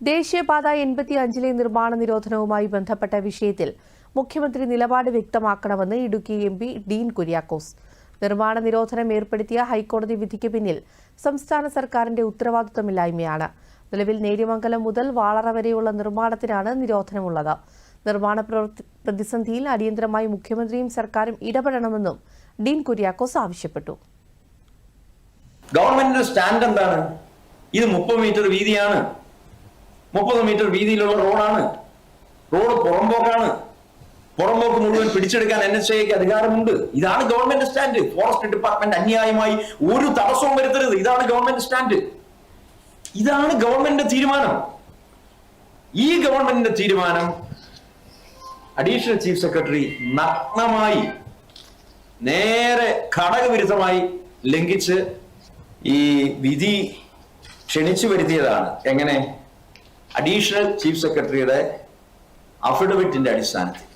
ദേശീയപാത എൺപത്തി അഞ്ചിലെ നിർമ്മാണ നിരോധനവുമായി ബന്ധപ്പെട്ട വിഷയത്തിൽ മുഖ്യമന്ത്രി നിലപാട് വ്യക്തമാക്കണമെന്ന് ഇടുക്കി എം പി ഡീൻ കുര്യാക്കോസ്. നിർമ്മാണ നിരോധനം ഏർപ്പെടുത്തിയ ഹൈക്കോടതി വിധിക്ക് പിന്നിൽ സംസ്ഥാന സർക്കാരിന്റെ ഉത്തരവാദിത്തമില്ലായ്മയാണ് നിലവിൽ നേര്യമംഗലം മുതൽ വാളറ വരെയുള്ള നിർമ്മാണത്തിനാണ് നിരോധനമുള്ളത്. നിർമ്മാണ പ്രതിസന്ധിയിൽ അടിയന്തരമായി മുഖ്യമന്ത്രിയും സർക്കാരും ഇടപെടണമെന്നും ഡീൻ കുര്യാക്കോസ് ആവശ്യപ്പെട്ടു. ഗവൺമെന്റിന്റെ സ്റ്റാൻഡ് എന്താണ്? ഇത് മുപ്പത് മീറ്റർ വീതിയാണ്. മുപ്പത് മീറ്റർ വീതിയിലുള്ള റോഡാണ്. റോഡ് പുറമ്പോക്കാണ്. പുറമ്പോക്ക് മുഴുവൻ പിടിച്ചെടുക്കാൻ എൻ എസ് എക്ക് അധികാരമുണ്ട്. ഇതാണ് ഗവൺമെന്റ് സ്റ്റാൻഡ് ഫോറസ്റ്റ് ഡിപ്പാർട്ട്മെന്റ് അന്യായമായി ഒരു തടസ്സവും വരുത്തരുത്. ഇതാണ് ഗവൺമെന്റ് സ്റ്റാൻഡ് ഇതാണ് ഗവൺമെന്റിന്റെ തീരുമാനം. ഈ ഗവൺമെന്റിന്റെ തീരുമാനം അഡീഷണൽ ചീഫ് സെക്രട്ടറി നഗ്നമായി നേരെ ഘടകവിരുദ്ധമായി ലംഘിച്ച് ഈ വിധി ക്ഷണിച്ചു വരുത്തിയതാണ്. എങ്ങനെ? അഡീഷണൽ ചീഫ് സെക്രട്ടറിയുടെ അഫിഡവിറ്റിന്റെ അടിസ്ഥാനത്തിൽ.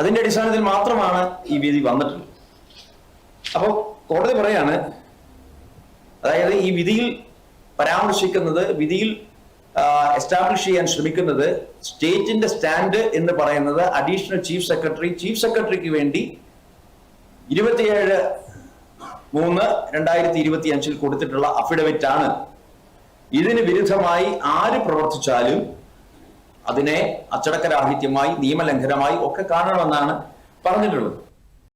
അതിന്റെ അടിസ്ഥാനത്തിൽ മാത്രമാണ് ഈ വിധി വന്നിട്ടുള്ളത്. അപ്പോൾ കോടതി പറയാണ് അതായത് ഈ വിധിയിൽ പരാമർശിക്കുന്നത് വിധിയിൽ എസ്റ്റാബ്ലിഷ് ചെയ്യാൻ ശ്രമിക്കുന്നത് സ്റ്റേറ്റിന്റെ സ്റ്റാൻഡ് എന്ന് പറയുന്നത് അഡീഷണൽ ചീഫ് സെക്രട്ടറി ചീഫ് സെക്രട്ടറിക്ക് വേണ്ടി ഇരുപത്തിയേഴ് മൂന്ന് രണ്ടായിരത്തി ഇരുപത്തി അഞ്ചിൽ കൊടുത്തിട്ടുള്ള അഫിഡവിറ്റ് ആണ്. ഇതിന് വിരുദ്ധമായി ആര് പ്രവർത്തിച്ചാലും അതിനെ അച്ചടക്കരാഹിത്യമായി നിയമലംഘനമായി ഒക്കെ കാണണമെന്നാണ് പറഞ്ഞിട്ടുള്ളത്.